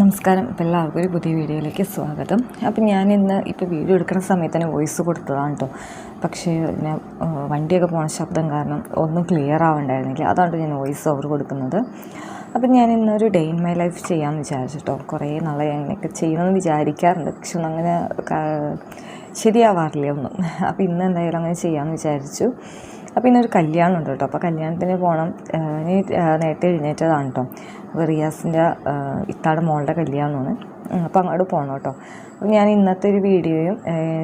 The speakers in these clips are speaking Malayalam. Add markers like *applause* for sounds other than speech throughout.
നമസ്കാരം. ഇപ്പോൾ എല്ലാവർക്കും ഒരു പുതിയ വീഡിയോയിലേക്ക് സ്വാഗതം. അപ്പം ഞാനിന്ന് ഇപ്പോൾ വീഡിയോ എടുക്കുന്ന സമയത്ത് തന്നെ വോയിസ് കൊടുത്തതാണ് കേട്ടോ പക്ഷേ ആ, വണ്ടിയൊക്കെ പോണ ശബ്ദം കാരണം ഒന്നും ക്ലിയർ ആവണ്ടായിരുന്നില്ല. അതാണ് ഞാൻ വോയിസ് ഓവർ കൊടുക്കുന്നത്. അപ്പം ഞാൻ ഇന്നൊരു ഡേ ഇൻ മൈ ലൈഫ് ചെയ്യാമെന്ന് വിചാരിച്ചിട്ടോ കുറേ നാളെ അങ്ങനെയൊക്കെ ചെയ്യണമെന്ന് വിചാരിക്കാറുണ്ട്. പക്ഷെ ഒന്നും അങ്ങനെ ശരിയാവാറില്ല ഒന്നും. അപ്പോൾ ഇന്ന് എന്തായാലും അങ്ങനെ ചെയ്യാമെന്ന് വിചാരിച്ചു. അപ്പോൾ ഇന്നൊരു കല്യാണം ഉണ്ട് കേട്ടോ. അപ്പോൾ കല്യാണത്തിന് പോകണം ഇനി നേരത്തെ എഴുന്നേറ്റതാണ് കേട്ടോ. അപ്പോൾ റിയാസിന്റെ ഇത്താടെ മോളുടെ കല്യാണമാണ്. അപ്പോൾ അങ്ങോട്ട് പോകണം കേട്ടോ. അപ്പോൾ ഞാൻ ഇന്നത്തെ ഒരു വീഡിയോയും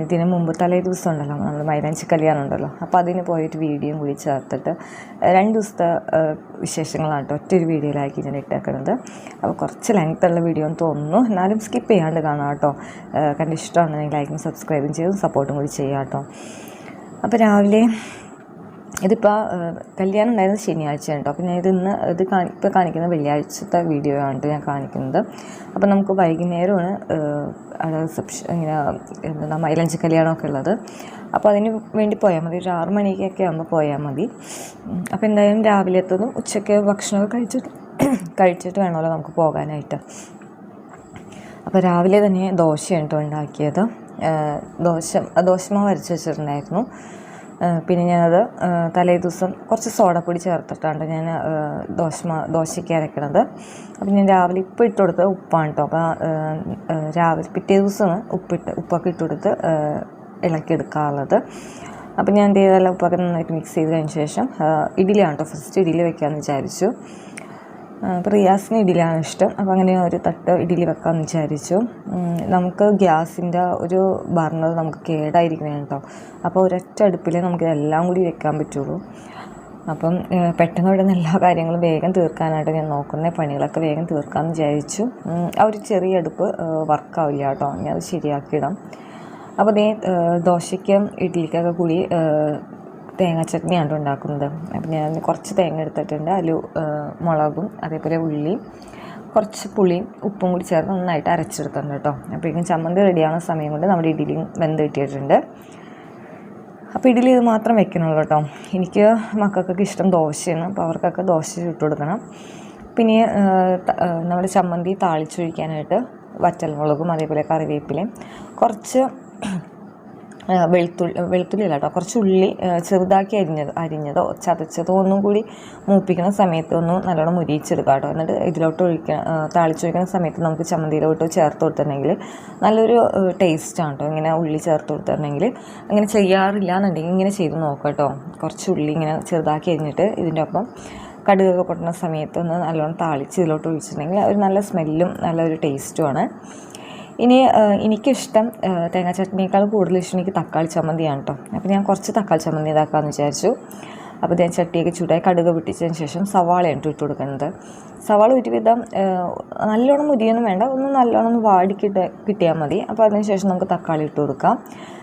ഇതിന് മുമ്പ് തലേ ദിവസം ഉണ്ടല്ലോ നമ്മൾ മൈലാഞ്ചി കല്യാണം ഉണ്ടല്ലോ. അപ്പോൾ അതിന് പോയിട്ട് വീഡിയോയും കൂടി ചേർത്തിട്ട് രണ്ട് ദിവസത്തെ വിശേഷങ്ങളാണ് കേട്ടോ. ഒറ്റ ഒരു വീഡിയോയിലാക്കി ഞാൻ ഇട്ടേക്കുന്നത് അപ്പോൾ കുറച്ച് ലെങ്ത് ഉള്ള വീഡിയോ എന്ന് തോന്നുന്നു. എന്നാലും സ്കിപ്പ് ചെയ്യാണ്ട് കാണാം കേട്ടോ. കണ്ടിഷ്ടമാണെങ്കിൽ ലൈക്കും സബ്സ്ക്രൈബും ചെയ്തും സപ്പോർട്ടും കൂടി ചെയ്യാം കേട്ടോ. അപ്പോൾ രാവിലെ ഇതിപ്പോൾ കല്യാണം ഉണ്ടായിരുന്നത് ശനിയാഴ്ച കേട്ടോ അപ്പോൾ ഞാൻ ഇത് ഇന്ന് ഇത് കാണി ഇപ്പോൾ കാണിക്കുന്ന വെള്ളിയാഴ്ചത്തെ വീഡിയോ ആണ് ഞാൻ കാണിക്കുന്നത്. അപ്പോൾ നമുക്ക് വൈകുന്നേരമാണ് റിസപ്ഷൻ ഇങ്ങനെ എന്താ മൈലഞ്ച് കല്യാണമൊക്കെ ഉള്ളത്. അപ്പോൾ അതിന് വേണ്ടി പോയാൽ മതി. ഒരു ആറ് മണിക്കൊക്കെ ആകുമ്പോൾ പോയാൽ മതി. അപ്പോൾ എന്തായാലും രാവിലെ എത്തുന്നതും ഉച്ചയ്ക്ക് ഭക്ഷണമൊക്കെ കഴിച്ചിട്ട് കഴിച്ചിട്ട് വേണമല്ലോ നമുക്ക് പോകാനായിട്ട്. അപ്പോൾ രാവിലെ തന്നെ ദോശയാണ് കേട്ടോ ഉണ്ടാക്കിയത്. ദോശ ദോശമാവ് അരച്ച് വെച്ചിട്ടുണ്ടായിരുന്നു. പിന്നെ ഞാനത് തലേ ദിവസം കുറച്ച് സോഡപ്പൊടി ചേർത്തിട്ടാണ് ഞാൻ ദോശ ദോശയ്ക്ക് അരക്കണത് അപ്പം ഞാൻ രാവിലെ ഇപ്പം ഇട്ട് കൊടുത്ത് ഉപ്പാണ് കേട്ടോ അപ്പം രാവിലെ പിറ്റേ ദിവസമാണ് ഉപ്പിട്ട് ഉപ്പൊക്കെ ഇട്ട് കൊടുത്ത് ഇളക്കി ഇളക്കിയെടുക്കാറുള്ളത് അപ്പം ഞാൻ ചെയ്താലും ഉപ്പൊക്കെ നന്നായിട്ട് മിക്സ് ചെയ്ത് കഴിഞ്ഞ ശേഷം ഇഡ്ഡലിയാണ് കേട്ടോ ഫസ്റ്റ് ഇഡ്ഡലി വെക്കാമെന്ന് വിചാരിച്ചു. അപ്പോൾ റിയാസിന് ഇഡ്ഡലിയാണ് ഇഷ്ടം. അപ്പോൾ അങ്ങനെ ഒരു തട്ട് ഇഡ്ഡലി വെക്കാമെന്ന് വിചാരിച്ചു. നമുക്ക് ഗ്യാസിന്റെ ഒരു ബർണർ നമുക്ക് കേടായിരിക്കണം കേട്ടോ അപ്പോൾ ഒരൊറ്റ അടുപ്പിൽ നമുക്ക് എല്ലാം കൂടി വെക്കാൻ പറ്റുള്ളൂ. അപ്പം പെട്ടെന്ന് ഇവിടെ നിന്ന് എല്ലാ കാര്യങ്ങളും വേഗം തീർക്കാനായിട്ട് ഞാൻ നോക്കുന്ന പണികളൊക്കെ വേഗം തീർക്കാമെന്ന് വിചാരിച്ചു. ആ ഒരു ചെറിയ അടുപ്പ് വർക്കാവില്ല കേട്ടോ ഞാൻ അത് ശരിയാക്കിയിടാം. അപ്പോൾ ദേ ദോശയ്ക്കും ഇഡ്ഡലിക്കൊക്കെ കൂടി തേങ്ങ ചട്നിയാണ് ഉണ്ടാക്കുന്നത് അപ്പം ഞാൻ കുറച്ച് തേങ്ങ എടുത്തിട്ടുണ്ട് അതിൽ മുളകും അതേപോലെ ഉള്ളിയും കുറച്ച് പുളിയും ഉപ്പും കൂടി ചേർത്ത് നന്നായിട്ട് അരച്ചെടുത്തുണ്ട് കേട്ടോ. അപ്പോഴേക്കും ചമ്മന്തി റെഡിയാവുന്ന സമയം കൊണ്ട് നമ്മുടെ ഇഡ്ഡലിയും വെന്ത് കിട്ടിയിട്ടുണ്ട്. അപ്പോൾ ഇഡ്ഡലി ഇത് മാത്രം വെക്കണുള്ളൂ കേട്ടോ. എനിക്ക് മക്കൾക്കൊക്കെ ഇഷ്ടം ദോശയാണ്. അപ്പോൾ അവർക്കൊക്കെ ദോശ ചുട്ട് കൊടുക്കണം. പിന്നെ നമ്മൾ ചമ്മന്തി താളിച്ചൊഴിക്കാനായിട്ട് വറ്റൽമുളകും അതേപോലെ കറിവേപ്പിലയും കുറച്ച് വെളുത്തുള്ളി വെളുത്തുള്ളി അല്ല കേട്ടോ കുറച്ച് ഉള്ളി ചെറുതാക്കി അരിഞ്ഞത് അരിഞ്ഞതോ ചതച്ചതോ ഒന്നും കൂടി മൂപ്പിക്കുന്ന സമയത്ത് ഒന്ന് നല്ലോണം മുരിയിച്ചെടുക്കുക കേട്ടോ. എന്നിട്ട് ഇതിലോട്ട് ഒഴിക്കുക താളിച്ചൊഴിക്കുന്ന സമയത്ത് നമുക്ക് ചമ്മന്തിയിലോട്ട് ചേർത്ത് കൊടുത്തിട്ടുണ്ടെങ്കിൽ നല്ലൊരു ടേസ്റ്റാണ് കേട്ടോ. ഇങ്ങനെ ഉള്ളി ചേർത്ത് കൊടുത്തിട്ടുണ്ടെങ്കിൽ അങ്ങനെ ചെയ്യാറില്ല എന്നുണ്ടെങ്കിൽ ഇങ്ങനെ ചെയ്ത് നോക്കാം കേട്ടോ. കുറച്ച് ഉള്ളി ഇങ്ങനെ ചെറുതാക്കി അരിഞ്ഞിട്ട് ഇതിന്റെ ഒപ്പം കടുകൊക്കെ പൊട്ടുന്ന സമയത്ത് ഒന്ന് നല്ലോണം താളിച്ച് ഇതിലോട്ട് ഒഴിച്ചിട്ടുണ്ടെങ്കിൽ ഒരു നല്ല സ്മെല്ലും നല്ലൊരു ടേസ്റ്റുമാണ് ഇനി എനിക്കിഷ്ടം തേങ്ങാ ചട്നിയേക്കാൾ കൂടുതൽ ഇഷ്ടം എനിക്ക് തക്കാളി ചമ്മന്തിയാണ് കേട്ടോ അപ്പോൾ ഞാൻ കുറച്ച് തക്കാളി ചമ്മന്തി ഇതാക്കാമെന്ന് വിചാരിച്ചു. അപ്പോൾ ഞാൻ ചട്ടിയൊക്കെ ചൂടായി കടുക് പൊട്ടിച്ചതിന് ശേഷം സവാളയാണ് ട്ടോ ഇട്ട് കൊടുക്കുന്നത്. സവാള ഒരുവിധം നല്ലോണം മുരിയൊന്നും വേണ്ട ഒന്ന് നല്ലോണം ഒന്ന് വാടി കിട്ട കിട്ടിയാൽ മതി. അപ്പോൾ അതിന് ശേഷം നമുക്ക് തക്കാളി ഇട്ട് കൊടുക്കാം.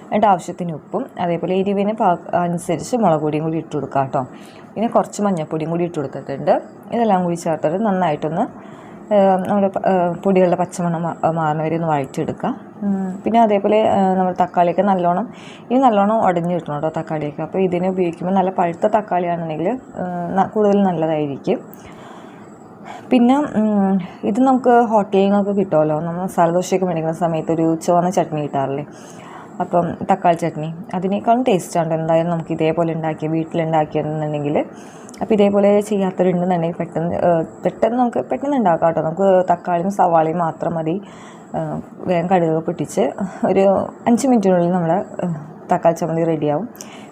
എന്നിട്ട് ആവശ്യത്തിന് ഉപ്പും അതേപോലെ എരിവിന് അനുസരിച്ച് മുളക് പൊടിയും കൂടി ഇട്ട് കൊടുക്കാം കേട്ടോ പിന്നെ കുറച്ച് മഞ്ഞൾപ്പൊടിയും കൂടി ഇട്ട് കൊടുത്തിട്ടുണ്ട്. ഇതെല്ലാം കൂടി ചേർത്തിട്ട് നന്നായിട്ടൊന്ന് നമ്മുടെ പൊടികളുടെ പച്ചമണം മാറുന്ന വരെ ഒന്ന് വഴറ്റിയെടുക്കുക. പിന്നെ അതേപോലെ നമ്മൾ തക്കാളിയൊക്കെ നല്ലോണം ഈ നല്ലോണം ഉടഞ്ഞു കിട്ടണം കേട്ടോ തക്കാളിയൊക്കെ. അപ്പോൾ ഇതിനെ ഉപയോഗിക്കുമ്പോൾ നല്ല പഴുത്ത തക്കാളിയാണെന്നുണ്ടെങ്കിൽ കൂടുതൽ നല്ലതായിരിക്കും. പിന്നെ ഇത് നമുക്ക് ഹോട്ടലിൽ നിന്നൊക്കെ കിട്ടുമല്ലോ. നമ്മൾ മസാല ദോശയൊക്കെ മേടിക്കുന്ന സമയത്ത് ഒരു ചുവന്ന ചട്നി കിട്ടാറില്ലേ? അപ്പം തക്കാളി ചട്നി. അതിനേക്കാളും ടേസ്റ്റാണ് എന്തായാലും നമുക്ക് ഇതേപോലെ ഉണ്ടാക്കിയ വീട്ടിലുണ്ടാക്കിയെന്നുണ്ടെങ്കിൽ അപ്പോൾ ഇതേപോലെ ചെയ്യാത്തവരുണ്ടെന്നുണ്ടെങ്കിൽ പെട്ടെന്ന് പെട്ടെന്ന് നമുക്ക് പെട്ടെന്ന് ഉണ്ടാക്കാം കേട്ടോ. നമുക്ക് തക്കാളിയും സവാളയും മാത്രം മതി. വേഗം കടുക് പൊട്ടിച്ച് ഒരു അഞ്ച് മിനിറ്റിനുള്ളിൽ നമ്മുടെ തക്കാളി ചമ്മന്തി റെഡിയാവും.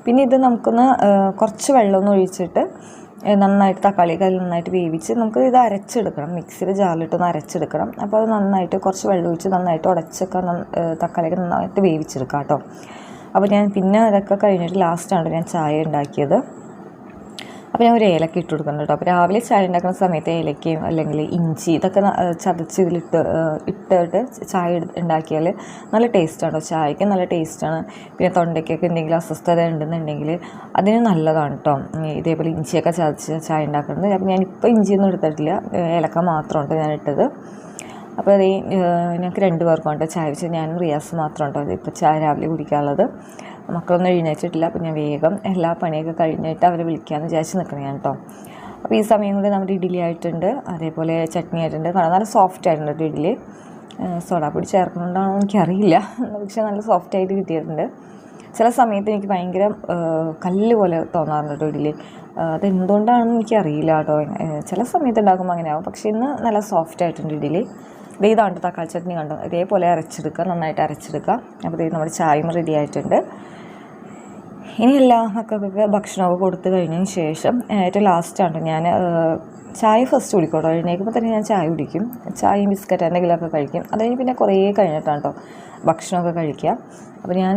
പിന്നെ ഇത് നമുക്കൊന്ന് കുറച്ച് വെള്ളമൊന്ന് ഒഴിച്ചിട്ട് നന്നായിട്ട് തക്കാളി കല്ല് നന്നായിട്ട് വേവിച്ച് നമുക്ക് ഇത് അരച്ചെടുക്കണം. മിക്സിയുടെ ജാറിലിട്ടൊന്ന് അരച്ചെടുക്കണം. അപ്പോൾ അത് നന്നായിട്ട് കുറച്ച് വെള്ളം ഒഴിച്ച് നന്നായിട്ട് ഉടച്ചൊക്കെ തക്കാളിയൊക്കെ നന്നായിട്ട് വേവിച്ചെടുക്കാം കേട്ടോ. അപ്പോൾ ഞാൻ പിന്നെ അതൊക്കെ കഴിഞ്ഞിട്ട് ലാസ്റ്റാണ് ഞാൻ ചായ ഉണ്ടാക്കിയത്. അപ്പോൾ ഞാൻ ഒരു ഏലക്ക ഇട്ട് കൊടുക്കുന്നുണ്ട് കേട്ടോ. അപ്പോൾ രാവിലെ ചായ ഉണ്ടാക്കുന്ന സമയത്ത് ഏലക്കയും അല്ലെങ്കിൽ ഇഞ്ചി ഇതൊക്കെ ചതച്ച് ഇതിലിട്ട് ഇട്ടിട്ട് ചായ ഉണ്ടാക്കിയാൽ നല്ല ടേസ്റ്റാണ് ചായക്ക് നല്ല ടേസ്റ്റാണ് പിന്നെ തൊണ്ടയ്ക്കൊക്കെ എന്തെങ്കിലും അസ്വസ്ഥത ഉണ്ടെന്നുണ്ടെങ്കിൽ അതിന് നല്ലതാണ് കേട്ടോ. ഇതേപോലെ ഇഞ്ചിയൊക്കെ ചതച്ച് ചായ ഉണ്ടാക്കുന്നത്. അപ്പോൾ ഞാനിപ്പോൾ ഇഞ്ചിയൊന്നും എടുത്തിട്ടില്ല. ഏലക്ക മാത്രം മാത്രമാണ് ഞാൻ ഇട്ടത്. അപ്പോൾ അത് ഞങ്ങൾക്ക് രണ്ട് പേർക്കും കേട്ടോ ചായ വെച്ച് ഞാനും റിയാസ് മാത്രം കേട്ടോ ഇപ്പോൾ ചായ രാവിലെ കുടിക്കാനുള്ളത്. മക്കളൊന്നും എഴുന്നേറ്റിട്ടില്ല. അപ്പോൾ ഞാൻ വേഗം എല്ലാ പണിയൊക്കെ കഴിഞ്ഞിട്ട് അവരെ വിളിക്കാമെന്ന് വിചാരിച്ച് നിൽക്കണേ കേട്ടോ അപ്പോൾ ഈ സമയം കൊണ്ട് നമ്മുടെ ഇഡ്ഡലി ആയിട്ടുണ്ട്. അതേപോലെ ചട്നി ആയിട്ടുണ്ട്. കാരണം നല്ല സോഫ്റ്റ് ആയിട്ടുണ്ട് ഇഡ്ഡലി. സോഡാപ്പൊടി ചേർക്കുന്നുണ്ടാണോ എനിക്കറിയില്ല. *laughs* പക്ഷേ നല്ല സോഫ്റ്റ് ആയിട്ട് കിട്ടിയിട്ടുണ്ട്. ചില സമയത്ത് എനിക്ക് ഭയങ്കര കല്ല് പോലെ തോന്നാറുണ്ട് കേട്ടോ ഇഡ്ഡലി. അതെന്തുകൊണ്ടാണെന്ന് എനിക്കറിയില്ല കേട്ടോ. ചില സമയത്ത് ഉണ്ടാക്കുമ്പോൾ അങ്ങനെ പക്ഷേ ഇന്ന് നല്ല സോഫ്റ്റ് ആയിട്ടുണ്ട് ഇഡ്ഡലി. ദേ ഇതാണ്ട് തക്കാളി ചട്നി കണ്ടു? ഇതേപോലെ അരച്ചെടുക്കുക നന്നായിട്ട് അരച്ചെടുക്കുക. അപ്പോൾ ദേ നമ്മുടെ ചായയും റെഡി ആയിട്ടുണ്ട്. ഇനി എല്ലാ മക്കൾക്കൊക്കെ ഭക്ഷണമൊക്കെ കൊടുത്തു കഴിഞ്ഞതിന് ശേഷം ഏറ്റവും ലാസ്റ്റാണ് ഞാൻ ചായ ഫസ്റ്റ് കുടിക്കോട്ടോ. എഴുന്നേൽക്കുമ്പോൾ തന്നെ ഞാൻ ചായ കുടിക്കും. ചായയും ബിസ്ക്കറ്റ് എന്തെങ്കിലുമൊക്കെ കഴിക്കും. അത് കഴിഞ്ഞ് പിന്നെ കുറേ കഴിഞ്ഞിട്ടാണ് കേട്ടോ ഭക്ഷണമൊക്കെ കഴിക്കുക. അപ്പോൾ ഞാൻ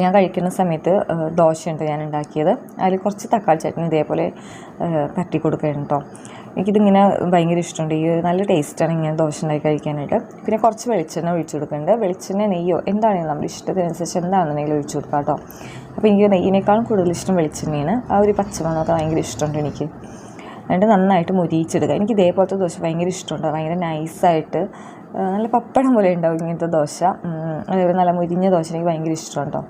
ഞാൻ കഴിക്കുന്ന സമയത്ത് ദോശയുണ്ട് ഞാൻ ഉണ്ടാക്കിയത്. അതിൽ കുറച്ച് തക്കാളി ചട്നി ഇതേപോലെ തട്ടി കൊടുക്കുകയാണ് കേട്ടോ എനിക്കിതിങ്ങനെ ഭയങ്കര ഇഷ്ടമുണ്ട്. ഈ ഒരു നല്ല ടേസ്റ്റാണ് ഇങ്ങനെ ദോശ ഉണ്ടാക്കി കഴിക്കാനായിട്ട്. പിന്നെ കുറച്ച് വെളിച്ചെണ്ണ ഒഴിച്ചു കൊടുക്കുന്നുണ്ട്. വെളിച്ചെണ്ണ നെയ്യോ എന്താണെങ്കിലും നമ്മുടെ ഇഷ്ടത്തിനനുസരിച്ച് എന്താണെന്നുണ്ടെങ്കിലും ഒഴിച്ചു കൊടുക്കാം കേട്ടോ. അപ്പോൾ എനിക്ക് നെയ്യിനേക്കാളും കൂടുതൽ ഇഷ്ടം വെളിച്ചെണ്ണയാണ്. ആ ഒരു പച്ചമണമൊക്കെ ഭയങ്കര ഇഷ്ടമുണ്ട് എനിക്ക്. എന്നിട്ട് നന്നായിട്ട് മുരിയിച്ചെടുക്കുക. എനിക്ക് ഇതേപോലത്തെ ദോശ ഭയങ്കര ഇഷ്ടമുണ്ട്. ഭയങ്കര നൈസായിട്ട് നല്ല പപ്പടം പോലെ ഉണ്ടാവും ഇങ്ങനത്തെ ദോശ. അതേപോലെ നല്ല മുരിഞ്ഞ ദോശ എനിക്ക് ഭയങ്കര ഇഷ്ടമാണ് കേട്ടോ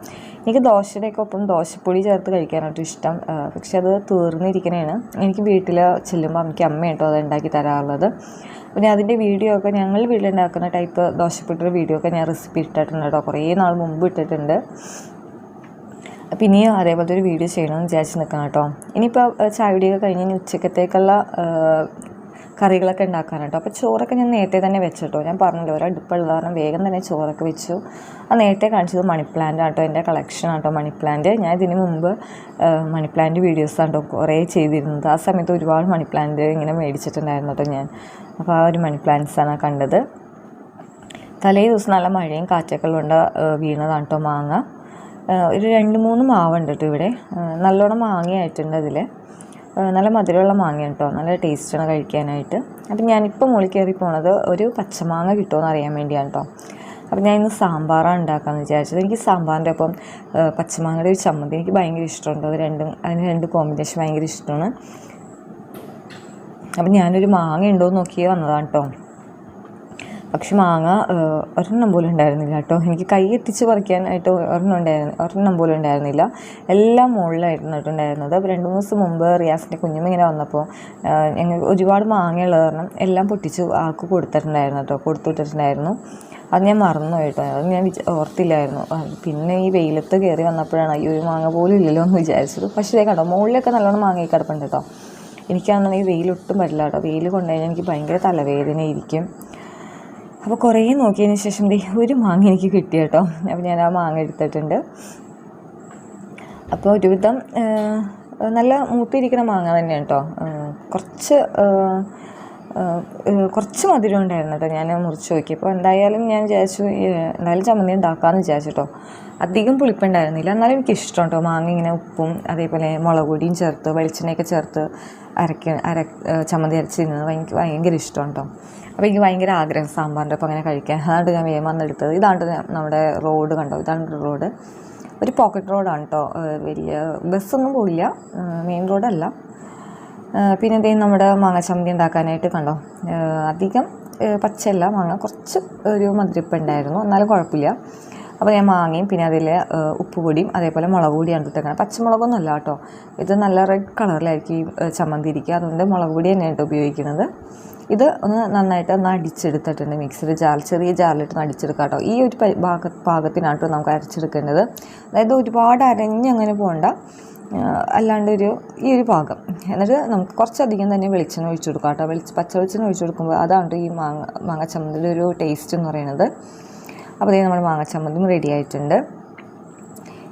എനിക്ക് ദോശയുടെയൊക്കെ ഒപ്പം ദോശപ്പൊടി ചേർത്ത് കഴിക്കാനായിട്ട് ഇഷ്ടം. പക്ഷെ അത് തീർന്നിരിക്കണേണ്. എനിക്ക് വീട്ടിൽ ചെല്ലുമ്പോൾ എനിക്ക് അമ്മ കേട്ടോ അത് ഉണ്ടാക്കി തരാറുള്ളത്. പിന്നെ അതിന്റെ വീഡിയോ ഒക്കെ ഞങ്ങൾ വീട്ടിലുണ്ടാക്കുന്ന ടൈപ്പ് ദോശപ്പൊടിയുടെ വീഡിയോ ഒക്കെ ഞാൻ റെസിപ്പി ഇട്ടിട്ടുണ്ട് കേട്ടോ കുറേ നാൾ മുമ്പ് ഇട്ടിട്ടുണ്ട്. അപ്പം ഇനിയും അതേപോലത്തെ ഒരു വീഡിയോ ചെയ്യണമെന്ന് വിചാരിച്ച് നിൽക്കണം കേട്ടോ ഇനിയിപ്പോൾ ചായ വീഡിയോ കഴിഞ്ഞ് ഉച്ചക്കത്തേക്കുള്ള കറികളൊക്കെ ഉണ്ടാക്കാനാണ് കേട്ടോ അപ്പോൾ ചോറൊക്കെ ഞാൻ നേരത്തെ തന്നെ വെച്ചിട്ടോ. ഞാൻ പറഞ്ഞല്ലോ ഒരു അടുപ്പുള്ള കാരണം വേഗം തന്നെ ചോറൊക്കെ വെച്ചു. ആ നേരത്തെ കാണിച്ചത് മണി പ്ലാന്റ് ആട്ടോ എന്റെ കളക്ഷൻ ആട്ടോ മണി പ്ലാന്റ്. ഞാൻ ഇതിന് മുമ്പ് ആ, മണി പ്ലാന്റ് വീഡിയോസ് ആട്ടോ കുറേ ചെയ്തിരുന്നത്. ആ സമയത്ത് ഒരുപാട് മണി പ്ലാന്റ് ഇങ്ങനെ മേടിച്ചിട്ടുണ്ടായിരുന്നു കേട്ടോ ഞാൻ. അപ്പോൾ ആ ഒരു മണി പ്ലാന്റ്സാണ് കണ്ടത്. തലേ ദിവസം നല്ല മഴയും കാറ്റൊക്കെ ഉള്ളതുകൊണ്ട് വീണതാണ് കേട്ടോ മാങ്ങ. ഒരു രണ്ട് മൂന്ന് മാവുണ്ട് കേട്ടോ ഇവിടെ. നല്ലോണം മാങ്ങയായിട്ടുണ്ട് അതിൽ നല്ല മധുരമുള്ള മാങ്ങ കേട്ടോ. നല്ല ടേസ്റ്റാണ് കഴിക്കാനായിട്ട്. അപ്പം ഞാനിപ്പോൾ മുകളിൽ കയറി പോണത് ഒരു പച്ചമാങ്ങ കിട്ടുമോ എന്ന് അറിയാൻ വേണ്ടിയാണ് കേട്ടോ. അപ്പം ഞാൻ ഇന്ന് സാമ്പാറാണ് ഉണ്ടാക്കാമെന്ന് വിചാരിച്ചത്. എനിക്ക് സാമ്പാറിന്റെ ഒപ്പം പച്ചമാങ്ങയുടെ ഒരു ചമ്മന്തി എനിക്ക് ഭയങ്കര ഇഷ്ടമുണ്ട്. അത് രണ്ടും അതിന് രണ്ട് കോമ്പിനേഷൻ ഭയങ്കര ഇഷ്ടമാണ്. അപ്പം ഞാനൊരു മാങ്ങ ഉണ്ടോ എന്ന് നോക്കിയേ വന്നതാണ് കേട്ടോ. പക്ഷെ മാങ്ങ ഒരെണ്ണം പോലും ഉണ്ടായിരുന്നില്ല കേട്ടോ. എനിക്ക് കൈ എത്തിച്ച് പറിക്കാനായിട്ട് ഒരെണ്ണം ഉണ്ടായിരുന്നു ഒരെണ്ണം പോലും ഉണ്ടായിരുന്നില്ല. എല്ലാം മുകളിലായിരുന്നു കേട്ടോ ഉണ്ടായിരുന്നത്. അപ്പോൾ രണ്ട് മൂന്ന് ദിവസം മുമ്പ് റിയാസിന്റെ കുഞ്ഞുമ്മ ഇങ്ങനെ വന്നപ്പോൾ ഞങ്ങൾ ഒരുപാട് മാങ്ങയുള്ള കാരണം എല്ലാം പൊട്ടിച്ച് ആൾക്ക് കൊടുത്തിട്ടുണ്ടായിരുന്നു കേട്ടോ കൊടുത്തുവിട്ടിട്ടുണ്ടായിരുന്നു അത് ഞാൻ മറന്നു കേട്ടോ. അത് ഞാൻ വിച ഓർത്തില്ലായിരുന്നു. പിന്നെ ഈ വെയിലത്ത് കയറി വന്നപ്പോഴാണ് അയ്യോ ഒരു മാങ്ങ പോലും ഇല്ലല്ലോ എന്ന് വിചാരിച്ചത്. പക്ഷേ ഇതേ കണ്ടോ മുകളിലൊക്കെ നല്ലോണം മാങ്ങ കിടപ്പുണ്ട് കേട്ടോ. എനിക്കാണെന്നുണ്ടെങ്കിൽ വെയിലൊട്ടും പറ്റില്ല കേട്ടോ. വെയിൽ കൊണ്ടുകഴിഞ്ഞാൽ എനിക്ക് ഭയങ്കര തലവേദനയായിരിക്കും. അപ്പോൾ കുറേ നോക്കിയതിന് ശേഷം ദേ ഒരു മാങ്ങ എനിക്ക് കിട്ടി കേട്ടോ. അപ്പോൾ ഞാൻ ആ മാങ്ങ എടുത്തിട്ടുണ്ട്. അപ്പോൾ ഒരുവിധം നല്ല മൂത്തിരിക്കുന്ന മാങ്ങ തന്നെയാണ് കേട്ടോ. കുറച്ച് കുറച്ച് മധുരം ഉണ്ടായിരുന്നു കേട്ടോ ഞാൻ മുറിച്ച് നോക്കി. അപ്പോൾ എന്തായാലും ഞാൻ വിചാരിച്ചു എന്തായാലും ചമ്മന്തി ഉണ്ടാക്കാമെന്ന് വിചാരിച്ചു കേട്ടോ. അധികം പുളിപ്പുണ്ടായിരുന്നില്ല എന്നാലും എനിക്ക് ഇഷ്ടം കേട്ടോ മാങ്ങ ഇങ്ങനെ ഉപ്പും അതേപോലെ മുളക് പൊടിയും ചേർത്ത് വെളിച്ചെണ്ണയൊക്കെ ചേർത്ത് അരക്ക അര ചമ്മന്തി അരച്ചിരുന്നത് എനിക്ക് ഭയങ്കര ഇഷ്ടം കേട്ടോ. അപ്പോൾ എനിക്ക് ഭയങ്കര ആഗ്രഹം സാമ്പാറിന്റെ ഒപ്പം അങ്ങനെ കഴിക്കാൻ. അതാണ് ഞാൻ വേഗം വന്നെടുത്തത്. ഇതാണ്ട് നമ്മുടെ റോഡ് കണ്ടോ? ഇതാണ് റോഡ്. ഒരു പോക്കറ്റ് റോഡാണ് കേട്ടോ വലിയ ബസ്സൊന്നും പോയില്ല മെയിൻ റോഡല്ല പിന്നെ എന്തെങ്കിലും നമ്മുടെ മാങ്ങ ചമ്മന്തി ഉണ്ടാക്കാനായിട്ട് കണ്ടോ? അധികം പച്ചയല്ല മാങ്ങ. കുറച്ച് ഒരു മധുരിപ്പ് ഉണ്ടായിരുന്നു. എന്നാലും കുഴപ്പമില്ല. അപ്പോൾ ഞാൻ മാങ്ങയും പിന്നെ അതിൽ ഉപ്പുപൊടിയും അതേപോലെ മുളക് പൊടിയാണ് ഇട്ടേക്കണം. പച്ചമുളകൊന്നും അല്ല കേട്ടോ ഇത് നല്ല റെഡ് കളറിലായിരിക്കും ചമ്മന്തി ഇരിക്കുക. അതുകൊണ്ട് മുളക് പൊടി തന്നെയാണ് കേട്ടോ ഉപയോഗിക്കുന്നത്. ഇത് ഒന്ന് നന്നായിട്ട് ഒന്ന് അടിച്ചെടുത്തിട്ടുണ്ട്. മിക്സിയുടെ ജാർ ചെറിയ ജാറിലിട്ട് ഒന്ന് അടിച്ചെടുക്കാം കേട്ടോ ഈ ഒരു ഭാഗ പാകത്തിനാണ് നമുക്ക് അരച്ചെടുക്കേണ്ടത്. അതായത് ഒരുപാട് അരഞ്ഞങ്ങനെ പോകണ്ട അല്ലാണ്ട് ഒരു ഈ ഒരു പാകം എന്നിട്ട് നമുക്ക് കുറച്ചധികം തന്നെ വെളിച്ചെണ്ണ ഒഴിച്ചു കൊടുക്കാം കേട്ടോ. വെളിച്ച പച്ച വെളിച്ചെണ്ണ ഒഴിച്ചു കൊടുക്കുമ്പോൾ അതാണ് ഈ മാങ്ങ മാങ്ങ ചമ്മന്തിയുടെ ഒരു ടേസ്റ്റ് എന്ന് പറയുന്നത്. അപ്പോൾ ഇതേ നമ്മുടെ മാങ്ങ ചമ്മന്തിയും റെഡി ആയിട്ടുണ്ട്.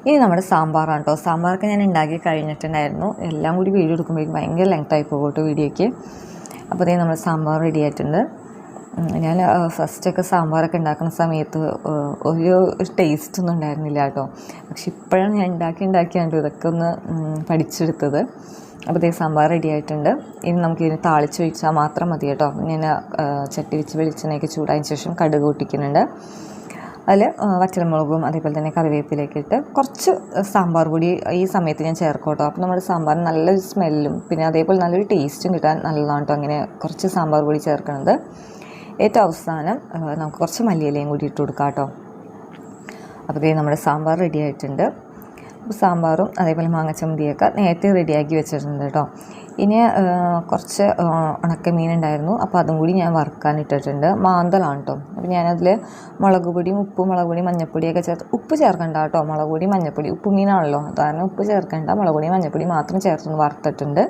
ഇനി നമ്മുടെ സാമ്പാറാണ് കേട്ടോ. സാമ്പാറൊക്കെ ഞാൻ ഉണ്ടാക്കി കഴിഞ്ഞിട്ടുണ്ടായിരുന്നു. എല്ലാം കൂടി വീഡിയോ എടുക്കുമ്പോഴേക്കും ഭയങ്കര ലെങ്ത് ആയി പോകും കേട്ടോ വീഡിയോയ്ക്ക്. അപ്പോൾ ഇതേ നമ്മൾ സാമ്പാർ റെഡി ആയിട്ടുണ്ട്. ഞാൻ ഫസ്റ്റൊക്കെ സാമ്പാറൊക്കെ ഉണ്ടാക്കുന്ന സമയത്ത് ഒരു ടേസ്റ്റ് ഒന്നും ഉണ്ടായിരുന്നില്ല കേട്ടോ. പക്ഷെ ഇപ്പോഴാണ് ഞാൻ ഉണ്ടാക്കി ഉണ്ടാക്കിയാണ് ഇതൊക്കെ ഒന്ന് പഠിച്ചെടുത്തത്. അപ്പോൾ ഇതേ സാമ്പാർ റെഡി ആയിട്ടുണ്ട്. ഇനി നമുക്ക് ഇതിന് താളിച്ച് ഒഴിച്ചാൽ മാത്രം മതി കേട്ടോ. ഞാൻ ചട്ടി വെച്ച് വെളിച്ചെണ്ണയൊക്കെ ചൂടായതിന് ശേഷം കടുക് പൊട്ടിക്കുന്നുണ്ട്. അതിൽ വറ്റൽമുളകും അതേപോലെ തന്നെ കറിവേപ്പിലേക്ക് ഇട്ട് കുറച്ച് സാമ്പാർ പൊടി ഈ സമയത്ത് ഞാൻ ചേർക്കും കേട്ടോ. അപ്പോൾ നമ്മുടെ സാമ്പാർ നല്ലൊരു സ്മെല്ലും പിന്നെ അതേപോലെ നല്ലൊരു ടേസ്റ്റും കിട്ടാൻ നല്ലതാണ് കേട്ടോ അങ്ങനെ കുറച്ച് സാമ്പാർ പൊടി ചേർക്കുന്നത് ഏറ്റവും അവസാനം നമുക്ക് കുറച്ച് മല്ലിയിലയും കൂടി ഇട്ട് കൊടുക്കാം കേട്ടോ. അപ്പോൾ ഇതേ നമ്മുടെ സാമ്പാർ റെഡി ആയിട്ടുണ്ട്. സാമ്പാറും അതേപോലെ മാങ്ങച്ചമ്മന്തിയൊക്കെ നേരത്തെ റെഡിയാക്കി വെച്ചിട്ടുണ്ട് കേട്ടോ. ഇനി കുറച്ച് ഉണക്കമീൻ ഉണ്ടായിരുന്നു അപ്പോൾ അതും കൂടി ഞാൻ വറുക്കാൻ ഇട്ടിട്ടുണ്ട് മാന്തലാണ് കേട്ടോ അപ്പോൾ ഞാനതിൽ മുളക് പൊടിയും ഉപ്പും മുളക് പൊടി മഞ്ഞപ്പൊടിയൊക്കെ ചേർത്ത് ഉപ്പ് ചേർക്കണ്ട കേട്ടോ മുളക് പൊടി മഞ്ഞപ്പൊടി ഉപ്പ് മീനാണല്ലോ അതാണ് ഉപ്പ് ചേർക്കണ്ട. മുളക് പൊടി മഞ്ഞപ്പൊടി മാത്രം ചേർത്തൊന്ന് വറുത്തിട്ടുണ്ട്.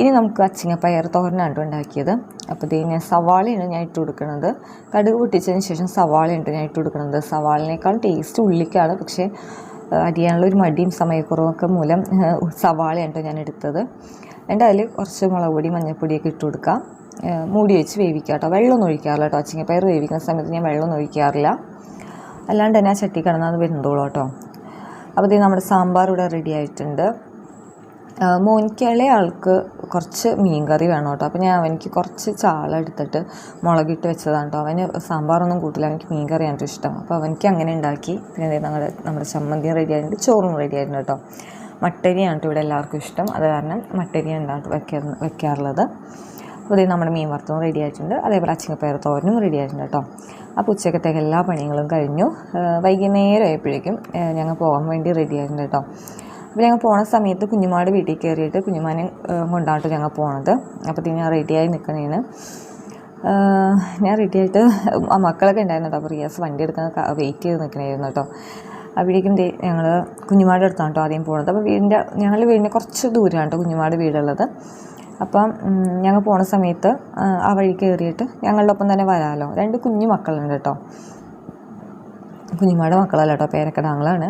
ഇനി നമുക്ക് അച്ചിങ്ങപ്പയർ തോരനാണ് ഉണ്ടാക്കിയത്. അപ്പോൾ ഇത് ഞാൻ സവാളയാണ് ഞാൻ ഇട്ട് കൊടുക്കുന്നത് കടുക് പൊട്ടിച്ചതിന് ശേഷം സവാളയുണ്ട് ഞാൻ ഇട്ട് കൊടുക്കുന്നത് സവാളിനേക്കാൾ ടേസ്റ്റ് ഉള്ളിക്കാണ്. പക്ഷേ അരിയാനുള്ള ഒരു മടിയും സമയക്കുറവൊക്കെ മൂലം സവാളയാണ് ഞാൻ എടുത്തത്. എന്നിട്ട് അതിൽ കുറച്ച് മുളക് പൊടി മഞ്ഞൾപ്പൊടിയൊക്കെ ഇട്ട് കൊടുക്കാം. മൂടി വെച്ച് വേവിക്കുക കേട്ടോ. വെള്ളമൊന്നും ഒഴിക്കാറില്ല കേട്ടോ അച്ചിങ്ങപ്പയർ വേവിക്കുന്ന സമയത്ത് ഞാൻ വെള്ളമൊന്നും ഒഴിക്കാറില്ല. അല്ലാണ്ട് തന്നെ ആ ചട്ടി കിടന്നാൽ അത് വെന്തോളൂ കേട്ടോ. അപ്പോൾ ഇത് നമ്മുടെ സാമ്പാർ ഇവിടെ റെഡി ആയിട്ടുണ്ട്. ആ, ആൾക്ക് കുറച്ച് മീൻ കറി വേണം കേട്ടോ. അപ്പോൾ ഞാൻ അവനിക്ക് കുറച്ച് ചാള എടുത്തിട്ട് മുളകിട്ട് വെച്ചതാണ് കേട്ടോ. അവന് സാമ്പാറൊന്നും കൂട്ടില്ല. അവനിക്ക് മീൻ കറിയാണ് ഇഷ്ടം. അപ്പോൾ അവനിക്ക് അങ്ങനെ ഉണ്ടാക്കി. പിന്നെ നമ്മുടെ നമ്മുടെ ചമ്മന്തിയും റെഡി ആയിട്ടുണ്ട്. ചോറും റെഡി ആയിട്ടുണ്ട് കേട്ടോ. മട്ടരിയാണ് ഇവിടെ എല്ലാവർക്കും ഇഷ്ടം. അത് കാരണം മട്ടരിയാണ് ഉണ്ടാക്കി വെക്കാ വെക്കാറുള്ളത്. അപ്പോൾ ഇത് നമ്മുടെ മീൻ വറുത്തതും റെഡി ആയിട്ടുണ്ട്. അതേപോലെ അച്ചിങ്ങപ്പയർ തോരനും റെഡി ആയിട്ടുണ്ട് കേട്ടോ. അപ്പോൾ ഉച്ചക്കത്തേക്ക് എല്ലാ പണികളും കഴിഞ്ഞു. വൈകുന്നേരം ആയപ്പോഴേക്കും ഞങ്ങൾ പോകാൻ വേണ്ടി റെഡി ആയിട്ടുണ്ട് കേട്ടോ. അപ്പോൾ ഞങ്ങൾ പോണ സമയത്ത് കുഞ്ഞുമാട് വീട്ടിൽ കയറിയിട്ട് കുഞ്ഞുമാനെ കൊണ്ടാട്ട് ഞങ്ങൾ പോണത്. അപ്പോൾ ഞാൻ റെഡിയായി നിൽക്കണേന് ഞാൻ റെഡിയായിട്ട് ആ മക്കളൊക്കെ ഉണ്ടായിരുന്നു കേട്ടോ. അപ്പോൾ റിയാസ് വണ്ടി എടുക്കുന്ന വെയിറ്റ് ചെയ്ത് നിൽക്കണമായിരുന്നു കേട്ടോ. ദേ ഞങ്ങൾ കുഞ്ഞുമാട് അടുത്താണ് കേട്ടോ ആദ്യം പോകുന്നത് അപ്പോൾ വീടിന്റെ ഞങ്ങളുടെ വീടിന് കുറച്ച് ദൂരമാണ് കേട്ടോ കുഞ്ഞുമാട് വീടുള്ളത്. അപ്പം ഞങ്ങൾ പോണ സമയത്ത് ആ, വഴി കയറിയിട്ട് ഞങ്ങളുടെ ഒപ്പം തന്നെ വരാമല്ലോ രണ്ട് കുഞ്ഞു മക്കളുണ്ട് കേട്ടോ കുഞ്ഞുമാട് മക്കളല്ല കേട്ടോ പേരക്കിടാങ്ങളാണ്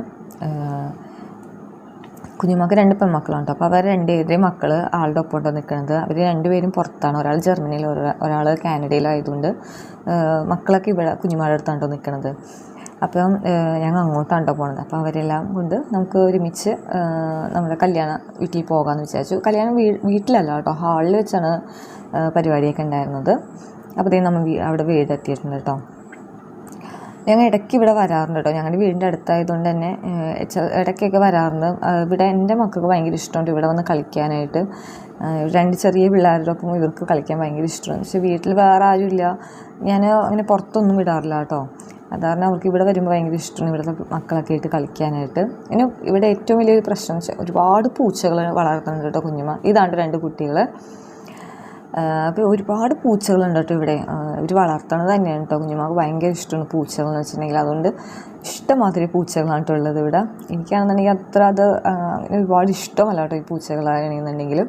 കുഞ്ഞുമാക്ക് രണ്ട് പെൺമക്കളാണ് കേട്ടോ അപ്പോൾ അവർ രണ്ടുപേരുടെയും മക്കൾ ആളുടെ ഒപ്പം ഉണ്ടോ നിൽക്കുന്നത് അവർ രണ്ടുപേരും പുറത്താണ്. ഒരാൾ ജർമ്മനിയിൽ ഒരാൾ കാനഡയിലായതുകൊണ്ട് മക്കളൊക്കെ ഇവിടെ കുഞ്ഞുമാടെ അടുത്താണ്ടോ നിൽക്കുന്നത് അപ്പം ഞങ്ങൾ അങ്ങോട്ടാണ് കേട്ടോ പോണത്. അപ്പോൾ അവരെല്ലാം കൊണ്ട് നമുക്ക് ഒരുമിച്ച് നമ്മുടെ കല്യാണ വീട്ടിൽ പോകാമെന്ന് വിചാരിച്ചു. കല്യാണം വീട്ടിലല്ല കേട്ടോ ഹാളിൽ വെച്ചാണ് പരിപാടിയൊക്കെ ഉണ്ടായിരുന്നത്. അപ്പോഴത്തേക്കും നമ്മൾ അവിടെ വീടെത്തിയിട്ടുണ്ട് കേട്ടോ ഞങ്ങൾ ഇടയ്ക്ക് ഇവിടെ വരാറുണ്ട് കേട്ടോ. ഞങ്ങളുടെ വീടിന്റെ അടുത്തായതുകൊണ്ട് തന്നെ ഇടയ്ക്കൊക്കെ വരാറുണ്ട്. ഇവിടെ എന്റെ മക്കൾക്ക് ഭയങ്കര ഇഷ്ടമുണ്ട് ഇവിടെ വന്ന് കളിക്കാനായിട്ട്. രണ്ട് ചെറിയ പിള്ളേരുടെ ഒപ്പം ഇവർക്ക് കളിക്കാൻ ഭയങ്കര ഇഷ്ടമാണ്. പക്ഷേ വീട്ടിൽ വേറെ ആരുമില്ല. ഞാൻ അങ്ങനെ പുറത്തൊന്നും വിടാറില്ല കേട്ടോ. അത് കാരണം അവർക്ക് ഇവിടെ വരുമ്പോൾ ഭയങ്കര ഇഷ്ടമാണ് ഇവിടുത്തെ മക്കളൊക്കെ ആയിട്ട് കളിക്കാനായിട്ട്. പിന്നെ ഇവിടെ ഏറ്റവും വലിയൊരു പ്രശ്നം ഒരുപാട് പൂച്ചകൾ വളർത്തുന്നുണ്ട് കേട്ടോ കുഞ്ഞുമ്മ. ഇതാണ്ട് രണ്ട് കുട്ടികൾ അപ്പോൾ ഒരുപാട് പൂച്ചകളുണ്ട് കേട്ടോ ഇവിടെ. ഇവർ വളർത്തണത് തന്നെയാണ് കേട്ടോ. കുഞ്ഞുമാക്ക് ഭയങ്കര ഇഷ്ടമാണ് പൂച്ചകൾ എന്ന് വെച്ചിട്ടുണ്ടെങ്കിൽ. അതുകൊണ്ട് ഇഷ്ടമാതിരി പൂച്ചകളാണ് കേട്ടോ ഉള്ളത് ഇവിടെ. എനിക്കാണെന്നുണ്ടെങ്കിൽ അത്ര അത് അങ്ങനെ ഒരുപാട് ഇഷ്ടമല്ല കേട്ടോ ഈ പൂച്ചകളാണെന്നുണ്ടെങ്കിൽ.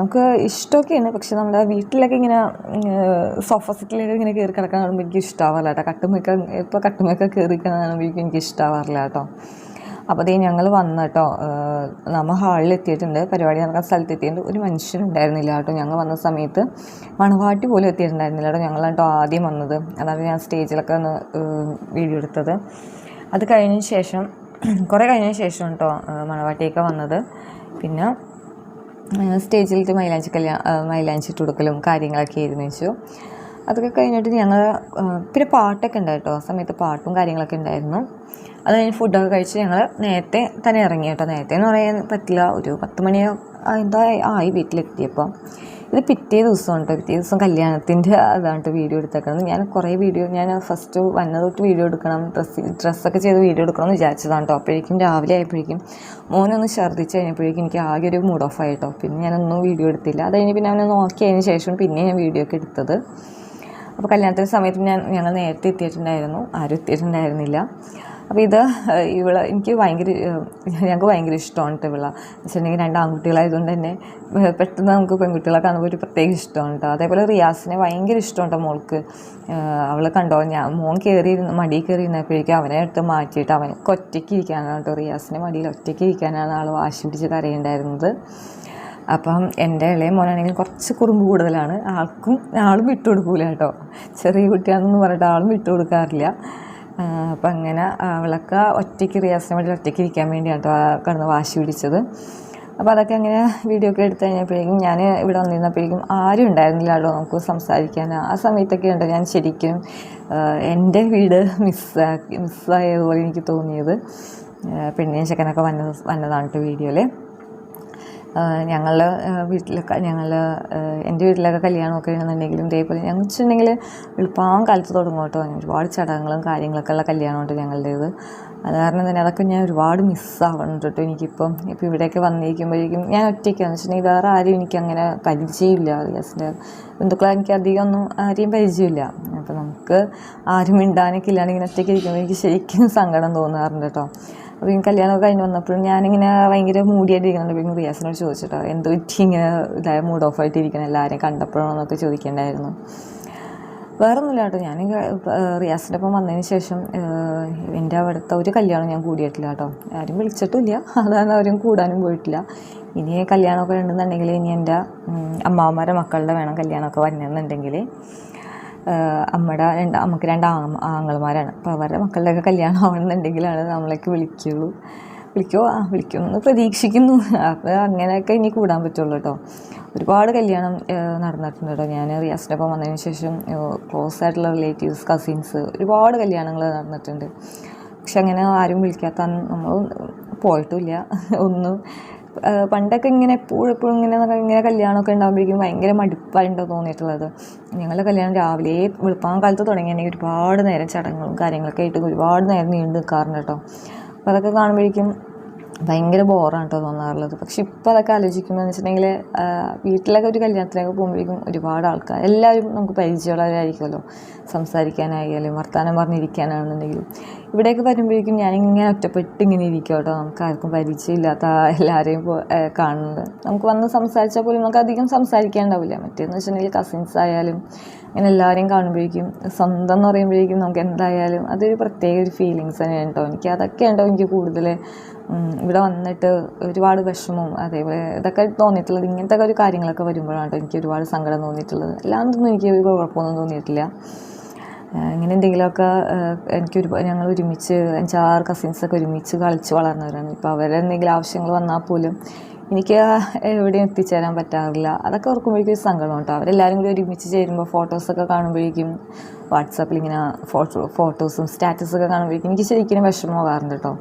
നമുക്ക് ഇഷ്ടമൊക്കെയാണ്. പക്ഷെ നമ്മുടെ വീട്ടിലൊക്കെ ഇങ്ങനെ സോഫ സെറ്റിലൊക്കെ ഇങ്ങനെ കയറി കിടക്കാൻ കാണുമ്പോൾ എനിക്ക് ഇഷ്ടമാവാറില്ല കേട്ടോ. കട്ടുമൊക്കെ ഇപ്പോൾ കട്ടുമൊക്കെ കയറി കാണുമ്പോഴേക്കും എനിക്ക് ഇഷ്ടമാവാറില്ല കേട്ടോ. അപ്പോൾ അതേ ഞങ്ങൾ വന്ന കേട്ടോ നമ്മൾ ഹാളിൽ എത്തിയിട്ടുണ്ട്. പരിപാടി നടക്കുന്ന സ്ഥലത്ത് എത്തിയിട്ടുണ്ട് ഒരു മനുഷ്യനുണ്ടായിരുന്നില്ല കേട്ടോ. ഞങ്ങൾ വന്ന സമയത്ത് മണവാട്ടി പോലും എത്തിയിട്ടുണ്ടായിരുന്നില്ല കേട്ടോ. ഞങ്ങൾ കേട്ടോ ആദ്യം വന്നത്. അതാണ് ഞാൻ സ്റ്റേജിലൊക്കെ ഒന്ന് വീഡിയോ എടുത്തത്. അത് കഴിഞ്ഞ ശേഷം കുറേ കഴിഞ്ഞ ശേഷം കേട്ടോ മണവാട്ടിയൊക്കെ വന്നത്. പിന്നെ സ്റ്റേജിലിട്ട് മൈലാഞ്ചി കല്യാണം മൈലാഞ്ചി ഇട്ട് കൊടുക്കലും കാര്യങ്ങളൊക്കെ ആയിരുന്നു വെച്ചു. അതൊക്കെ കഴിഞ്ഞിട്ട് ഞങ്ങൾ പിന്നെ പാട്ടൊക്കെ ഉണ്ടായിട്ടോ ആ സമയത്ത് പാട്ടും കാര്യങ്ങളൊക്കെ ഉണ്ടായിരുന്നു. അത് കഴിഞ്ഞ് ഫുഡൊക്കെ കഴിച്ച് ഞങ്ങൾ നേരത്തെ തന്നെ ഇറങ്ങി കേട്ടോ നേരത്തെ എന്ന് പറയാൻ പറ്റില്ല. ഒരു പത്ത് മണി എന്താ ആയി വീട്ടിലെത്തിയപ്പോൾ ഇത് പിറ്റേ ദിവസമാണ് കേട്ടോ പിറ്റേ ദിവസം കല്യാണത്തിന്റെ അതാണ് വീഡിയോ എടുത്തേക്കുന്നത് ഞാൻ കുറേ വീഡിയോ ഞാൻ ഫസ്റ്റ് വന്നത് തൊട്ട് വീഡിയോ എടുക്കണം ഡ്രസ്സ് ഡ്രസ്സൊക്കെ ചെയ്ത് വീഡിയോ എടുക്കണം എന്ന് വിചാരിച്ചതാണ് കേട്ടോ അപ്പോഴേക്കും രാവിലെ ആയപ്പോഴേക്കും മോനൊന്ന് ഛർദ്ദിച്ച് കഴിഞ്ഞപ്പോഴേക്കും എനിക്ക് ആകെ ഒരു മൂഡ് ഓഫ് ആയിട്ടോ പിന്നെ ഞാനൊന്നും വീഡിയോ എടുത്തില്ല. അത് കഴിഞ്ഞ് പിന്നെ അവനെ നോക്കിയതിന് ശേഷം പിന്നെ ഞാൻ വീഡിയോ ഒക്കെ എടുത്തത്. അപ്പോൾ കല്യാണത്തിന്റെ സമയത്ത് ഞാൻ ഞങ്ങൾ നേരത്തെ എത്തിയിട്ടുണ്ടായിരുന്നു. ആരും എത്തിയിട്ടുണ്ടായിരുന്നില്ല. അപ്പോൾ ഇത് ഇവളെ എനിക്ക് ഭയങ്കര ഞങ്ങൾക്ക് ഭയങ്കര ഇഷ്ടമാണ് കേട്ടോ ഇവള. വെച്ചിട്ടുണ്ടെങ്കിൽ രണ്ട് ആൺകുട്ടികളായതുകൊണ്ട് തന്നെ പെട്ടെന്ന് നമുക്ക് പെൺകുട്ടികളെ കാണുമ്പോൾ ഒരു പ്രത്യേക ഇഷ്ടമാണ് കേട്ടോ അതേപോലെ റിയാസിനെ ഭയങ്കര ഇഷ്ടമാണ് കേട്ടോ മോൾക്ക്. അവൾ കണ്ടോ ഞാൻ മോൻ കയറി മടിയിൽ കയറി ഇരുന്നപ്പോഴേക്കും അവനെ എടുത്ത് മാറ്റിയിട്ട് അവൻ ഒറ്റയ്ക്ക് ഇരിക്കാനാണ് കേട്ടോ റിയാസിനെ മടിയിൽ ഒറ്റയ്ക്ക് ഇരിക്കാനാണ് ആൾ വാശി പിടിച്ച് കരയുണ്ടായിരുന്നത്. അപ്പം എന്റെ ഇളയ മോനാണെങ്കിൽ കുറച്ച് കുറുമ്പ് കൂടുതലാണ്. ആൾക്കും ആളും വിട്ടു കൊടുക്കൂല കേട്ടോ. ചെറിയ കുട്ടിയാണെന്ന് പറഞ്ഞിട്ട് ആളും വിട്ടു കൊടുക്കാറില്ല. അപ്പം അങ്ങനെ അവളൊക്കെ ഒറ്റയ്ക്ക് റിയാസിന് വേണ്ടി ഒറ്റയ്ക്ക് ഇരിക്കാൻ വേണ്ടിയാണ് കേട്ടോ കിടന്ന് വാശി പിടിച്ചത്. അപ്പോൾ അതൊക്കെ അങ്ങനെ വീഡിയോ ഒക്കെ എടുത്തു കഴിഞ്ഞപ്പോഴേക്കും ഞാൻ ഇവിടെ വന്നിരുന്നപ്പോഴേക്കും ആരും ഉണ്ടായിരുന്നില്ല കേട്ടോ നമുക്ക് സംസാരിക്കാൻ. ആ സമയത്തൊക്കെ ഉണ്ട് ഞാൻ ശരിക്കും എന്റെ വീട് മിസ്സാക്കി മിസ്സായതുപോലെ എനിക്ക് തോന്നിയത്. പെണ്ണിനും ചെക്കനൊക്കെ വന്നത് വന്നതാണ് കേട്ടോ വീഡിയോയിൽ ഞങ്ങളുടെ വീട്ടിലൊക്കെ ഞങ്ങൾ എന്റെ വീട്ടിലൊക്കെ കല്യാണമൊക്കെ ആണെന്നുണ്ടെങ്കിലും ഇതേപോലെ ഞങ്ങൾ വെച്ചിട്ടുണ്ടെങ്കിൽ എളുപ്പം കാലത്ത് തുടങ്ങും കേട്ടോ. ഒരുപാട് ചടങ്ങുകളും കാര്യങ്ങളൊക്കെ ഉള്ള കല്യാണമുണ്ട് ഞങ്ങളുടേത്. അത് കാരണം തന്നെ അതൊക്കെ ഞാൻ ഒരുപാട് മിസ്സാവണം കേട്ടോ എനിക്കിപ്പം. ഇപ്പോൾ ഇവിടെയൊക്കെ വന്നിരിക്കുമ്പോഴേക്കും ഞാൻ ഒറ്റയ്ക്കാന്ന് വെച്ചിട്ടുണ്ടെങ്കിൽ വേറെ ആരും എനിക്കങ്ങനെ പരിചയമില്ല. റിയാസിന്റെ ബന്ധുക്കളെ എനിക്ക് അധികം ഒന്നും ആരെയും പരിചയമില്ല. അപ്പോൾ നമുക്ക് ആരും മിണ്ടാനൊക്കെ ഇല്ലാണ്ട് ഇങ്ങനെ ഒറ്റയ്ക്ക് ഇരിക്കുമ്പോൾ എനിക്ക് ശരിക്കും സങ്കടം തോന്നാറുണ്ട് കേട്ടോ. അപ്പോൾ ഈ കല്യാണമൊക്കെ കഴിഞ്ഞ് വന്നപ്പോഴും ഞാനിങ്ങനെ ഭയങ്കര മൂടിയായിട്ട് ഇരിക്കുന്നുണ്ട് പിന്നെ റിയാസിനോട് ചോദിച്ചിട്ടോ എന്ത് പറ്റി ഇങ്ങനെ ഇതായ മൂഡ് ഓഫ് ആയിട്ട് ഇരിക്കണം എല്ലാവരെയും കണ്ടപ്പോഴാണെന്നൊക്കെ ചോദിക്കേണ്ടായിരുന്നു. വേറെ ഒന്നുമില്ല കേട്ടോ ഞാൻ റിയാസിന്റെ ഒപ്പം വന്നതിന് ശേഷം എന്റെ അവിടുത്തെ ഒരു കല്യാണം ഞാൻ കൂടിയിട്ടില്ല കേട്ടോ. ആരും വിളിച്ചിട്ടില്ല. അതാണ് അവരും കൂടാനും പോയിട്ടില്ല. ഇനി കല്യാണമൊക്കെ ഉണ്ടെന്നുണ്ടെങ്കിൽ ഇനി എന്റെ അമ്മാവന്മാരെ മക്കളുടെ വേണം കല്യാണമൊക്കെ വരണമെന്നുണ്ടെങ്കിൽ അമ്മയുടെ രണ്ട് അമ്മയ്ക്ക് രണ്ട് ആങ്ങ ആങ്ങളമാരാണ്. അപ്പോൾ അവരുടെ മക്കളുടെയൊക്കെ കല്യാണം ആവണമെന്നുണ്ടെങ്കിലാണ് നമ്മളൊക്കെ വിളിക്കുള്ളൂ. വിളിക്കോ? ആ വിളിക്കുമെന്ന് പ്രതീക്ഷിക്കുന്നു. അപ്പോൾ അങ്ങനെയൊക്കെ ഇനി കൂടാൻ പറ്റുള്ളൂ കേട്ടോ ഒരുപാട് കല്യാണം നടന്നിട്ടുണ്ട് കേട്ടോ ഞാൻ റിയാസിന്റെ ഒപ്പം വന്നതിന് ശേഷം ക്ലോസ് ആയിട്ടുള്ള റിലേറ്റീവ്സ് കസിൻസ് ഒരുപാട് കല്യാണങ്ങൾ നടന്നിട്ടുണ്ട്. പക്ഷെ അങ്ങനെ ആരും വിളിക്കാത്ത നമ്മൾ പോയിട്ടുമില്ല ഒന്നും പണ്ടൊക്കെ ഇങ്ങനെ എപ്പോഴും എപ്പോഴും ഇങ്ങനെ ഇങ്ങനെ കല്യാണമൊക്കെ ഉണ്ടാകുമ്പോഴേക്കും ഭയങ്കര മടുപ്പായിട്ടുണ്ടോ തോന്നിയിട്ടുള്ളത്. ഞങ്ങളുടെ കല്യാണം രാവിലെ വെളുപ്പാൻ കാലത്ത് തുടങ്ങിയാണെങ്കിൽ ഒരുപാട് നേരം ചടങ്ങുകളും കാര്യങ്ങളൊക്കെ ആയിട്ട് ഒരുപാട് നേരം നീണ്ടു നിൽക്കാറുണ്ട് കേട്ടോ. അപ്പോൾ അതൊക്കെ കാണുമ്പോഴേക്കും ഭയങ്കര ബോറാണ് കേട്ടോ തോന്നാറുള്ളത്. പക്ഷെ ഇപ്പോൾ അതൊക്കെ ആലോചിക്കുമ്പോൾ എന്ന് വെച്ചിട്ടുണ്ടെങ്കിൽ വീട്ടിലൊക്കെ ഒരു കല്യാണത്തിനൊക്കെ പോകുമ്പോഴേക്കും ഒരുപാട് ആൾക്കാർ എല്ലാവരും നമുക്ക് പരിചയമുള്ളവരായിരിക്കുമല്ലോ സംസാരിക്കാനായാലും വർത്തമാനം പറഞ്ഞിരിക്കാനാണെന്നുണ്ടെങ്കിലും. ഇവിടെയൊക്കെ വരുമ്പോഴേക്കും ഞാനിങ്ങനെ ഒറ്റപ്പെട്ട് ഇങ്ങനെ ഇരിക്കും കേട്ടോ നമുക്ക് ആർക്കും പരിചയമില്ലാത്ത എല്ലാവരെയും കാണുന്നത്. നമുക്ക് വന്ന് സംസാരിച്ചാൽ പോലും നമുക്ക് അധികം സംസാരിക്കാനുണ്ടാവില്ല. മറ്റേന്ന് വെച്ചിട്ടുണ്ടെങ്കിൽ കസിൻസ് ആയാലും അങ്ങനെ എല്ലാവരെയും കാണുമ്പോഴേക്കും സ്വന്തം എന്ന് പറയുമ്പോഴേക്കും നമുക്ക് എന്തായാലും അതൊരു പ്രത്യേക ഒരു ഫീലിങ്സ് തന്നെയാണ് കേട്ടോ എനിക്ക് അതൊക്കെ ഉണ്ടോ എനിക്ക് കൂടുതൽ ഇവിടെ വന്നിട്ട് ഒരുപാട് വിഷമവും അതേപോലെ ഇതൊക്കെ തോന്നിയിട്ടുള്ളത് ഇങ്ങനത്തെ ഒരു കാര്യങ്ങളൊക്കെ വരുമ്പോഴാണ് കേട്ടോ എനിക്ക് ഒരുപാട് സങ്കടം തോന്നിയിട്ടുള്ളത്. അല്ലാതൊന്നും എനിക്ക് ഒരു കുഴപ്പമൊന്നും തോന്നിയിട്ടില്ല. ഇങ്ങനെ എന്തെങ്കിലുമൊക്കെ എനിക്ക് എനിക്കൊരു ഞങ്ങൾ ഒരുമിച്ച് അഞ്ചാറ് കസിൻസൊക്കെ ഒരുമിച്ച് കളിച്ച് വളർന്നവരാണ്. ഇപ്പോൾ അവരെന്തെങ്കിലും ആവശ്യങ്ങൾ വന്നാൽ പോലും എനിക്ക് എവിടെയും എത്തിച്ചേരാൻ പറ്റാറില്ല. അതൊക്കെ ഓർക്കുമ്പോഴേക്കും ഒരു സങ്കടം കേട്ടോ. അവരെല്ലാവരും കൂടി ഒരുമിച്ച് ചേരുമ്പോൾ ഫോട്ടോസൊക്കെ കാണുമ്പോഴേക്കും വാട്സാപ്പിൽ ഇങ്ങനെ ഫോട്ടോ ഫോട്ടോസും സ്റ്റാറ്റസൊക്കെ കാണുമ്പോഴേക്കും എനിക്ക് ശരിക്കും വിഷമമാകാറുണ്ട് കേട്ടോ.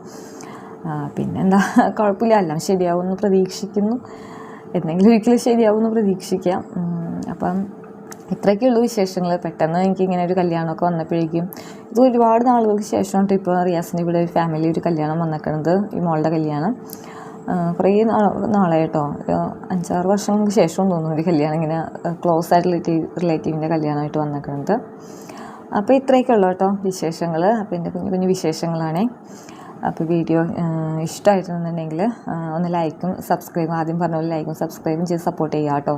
പിന്നെന്താ? കുഴപ്പമില്ല. എല്ലാം ശരിയാവുമെന്ന് പ്രതീക്ഷിക്കുന്നു. എന്തെങ്കിലും ഒരിക്കലും ശരിയാവുമെന്ന് പ്രതീക്ഷിക്കാം. അപ്പം ഇത്രയൊക്കെ ഉള്ളൂ വിശേഷങ്ങൾ. പെട്ടെന്ന് എനിക്ക് ഇങ്ങനെ ഒരു കല്യാണമൊക്കെ വന്നപ്പോഴേക്കും ഇത് ഒരുപാട് നാളുകൾക്ക് ശേഷമാണ് ഇപ്പോൾ റിയാസിന്റെ ഇവിടെ ഒരു ഫാമിലി ഒരു കല്യാണം വന്നേക്കണത്. ഈ മോളുടെ കല്യാണം. കുറേ നാളെ കേട്ടോ അഞ്ചാറ് വർഷങ്ങൾക്ക് ശേഷം തോന്നുന്നു ഒരു കല്യാണം ഇങ്ങനെ ക്ലോസ് ആയിട്ട് റിലേറ്റീവ് റിലേറ്റീവിന്റെ കല്യാണമായിട്ട് വന്നേക്കണത്. അപ്പോൾ ഇത്രയൊക്കെ ഉള്ളു കേട്ടോ വിശേഷങ്ങൾ അപ്പോൾ എന്റെ കുഞ്ഞു കുഞ്ഞു വിശേഷങ്ങളാണേ. അപ്പോൾ വീഡിയോ ഇഷ്ടമായിട്ടുണ്ടെന്നുണ്ടെങ്കിൽ ഒന്ന് ലൈക്കും സബ്സ്ക്രൈബും ആദ്യം പറഞ്ഞ പോലെ ലൈക്കും സബ്സ്ക്രൈബും ചെയ്ത് സപ്പോർട്ട് ചെയ്യുക കേട്ടോ.